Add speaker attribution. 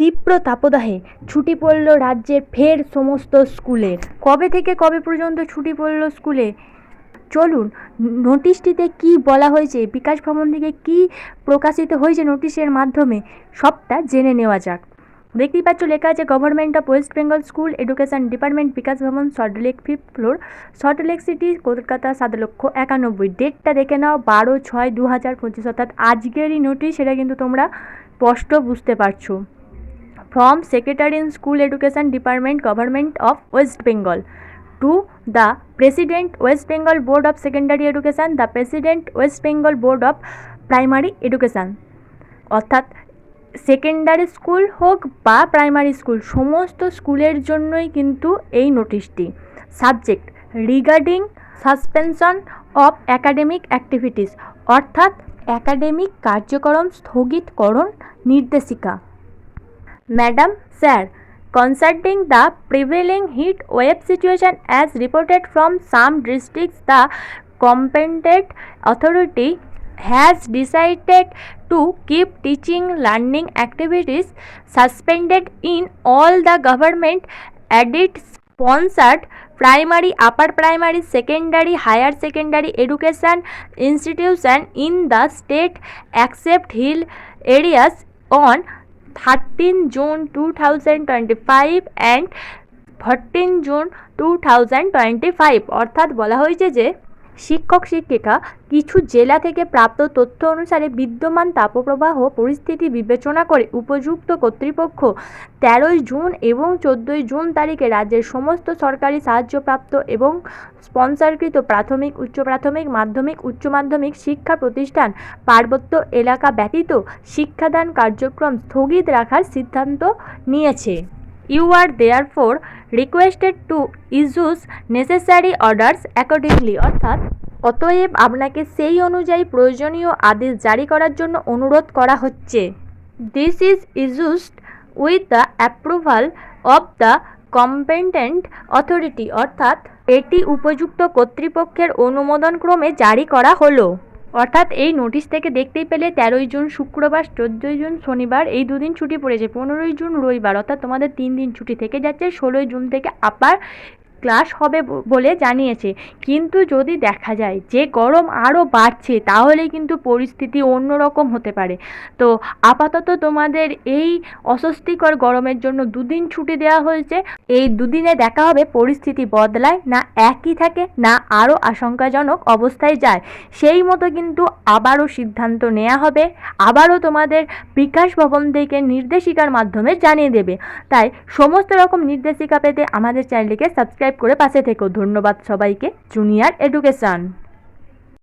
Speaker 1: তীব্র তাপদাহে ছুটি পড়লো রাজ্যের ফের সমস্ত স্কুলের কবে থেকে কবে পর্যন্ত ছুটি পড়লো স্কুলে চলুন নোটিশটিতে কি বলা হয়েছে বিকাশ ভবন থেকে কি প্রকাশিত হয়েছে নোটিশের মাধ্যমে সবটা জেনে নেওয়া যাক দেখতেই পাচ্ছ লেখা আছে government of West Bengal school education department Bikash Bhavan Salt Lake ফিফ ফ্লোর সল্টলেক সিটি কলকাতা সাত লক্ষ একানব্বই ডেটটা দেখে নাও বারো ছয় দু হাজার পঁচিশ অর্থাৎ আজকেরই নোটিশ সেটা কিন্তু তোমরা স্পষ্ট বুঝতে পারছো from secretary in school education department government of West Bengal to the president West Bengal board of secondary education the president West Bengal board of primary education অর্থাৎ সেকেন্ডারি স্কুল হোক বা প্রাইমারি স্কুল সমস্ত স্কুলের জন্যই কিন্তু এই নোটিশটি subject regarding suspension of academic activities অর্থাৎ academic কার্যক্রম স্থগিতকরণ নির্দেশিকা Madam, sir, considering the prevailing heat wave situation as reported from some districts, the competent authority has decided to keep teaching learning activities suspended in all the government aided sponsored primary, upper primary, secondary, higher secondary education institution in the state except hill areas on thirteen June two thousand twenty five and fourteen June two thousand twenty five অর্থাৎ বলা হয়েছে যে শিক্ষক শিক্ষিকা কিছু জেলা থেকে প্রাপ্ত তথ্য অনুসারে বিদ্যমান তাপপ্রবাহ পরিস্থিতি বিবেচনা করে উপযুক্ত কর্তৃপক্ষ তেরোই জুন এবং চোদ্দই জুন তারিখে রাজ্যের সমস্ত সরকারি সাহায্যপ্রাপ্ত এবং স্পন্সারকৃত প্রাথমিক উচ্চ প্রাথমিক মাধ্যমিক উচ্চ মাধ্যমিক শিক্ষা প্রতিষ্ঠান পার্বত্য এলাকা ব্যতীত শিক্ষাদান কার্যক্রম স্থগিত রাখার সিদ্ধান্ত নিয়েছে you are therefore requested to issue necessary orders accordingly অর্থাৎ অতএব আপনাকে সেই অনুযায়ী প্রয়োজনীয় আদেশ জারি করার জন্য অনুরোধ করা হচ্ছে this is issued with the approval of the competent authority অর্থাৎ এটি উপযুক্ত কর্তৃপক্ষের অনুমোদনক্রমে জারি করা হলো অর্থাৎ এই নোটিশ থেকে দেখতেই পেলে তেরোই জুন শুক্রবার চোদ্দোই জুন শনিবার এই দুদিন ছুটি পড়েছে পনেরোই জুন রবিবার অর্থাৎ তোমাদের তিন দিন ছুটি থেকে যাচ্ছে ষোলোই জুন থেকে আবার ক্লাস হবে বলে জানিয়েছে কিন্তু যদি দেখা যায় যে গরম আরও বাড়ছে তাহলে কিন্তু পরিস্থিতি অন্যরকম হতে পারে তো আপাতত তোমাদের এই অস্বস্তিকর গরমের জন্য দুদিন ছুটি দেওয়া হয়েছে এই দুদিনে দেখা হবে পরিস্থিতি বদলায় না একই থাকে না আরও আশঙ্কাজনক অবস্থায় যায় সেই মতো কিন্তু আবারও সিদ্ধান্ত নেওয়া হবে আবারও তোমাদের বিকাশ ভবন থেকে নির্দেশিকার মাধ্যমে জানিয়ে দেবে তাই সমস্ত রকম নির্দেশিকা পেতে আমাদের চ্যানেলকে সাবস্ক্রাইব সাবস্ক্রাইব করে পাশে থেকো ধন্যবাদ সবাইকে জুনিয়র এডুকেশন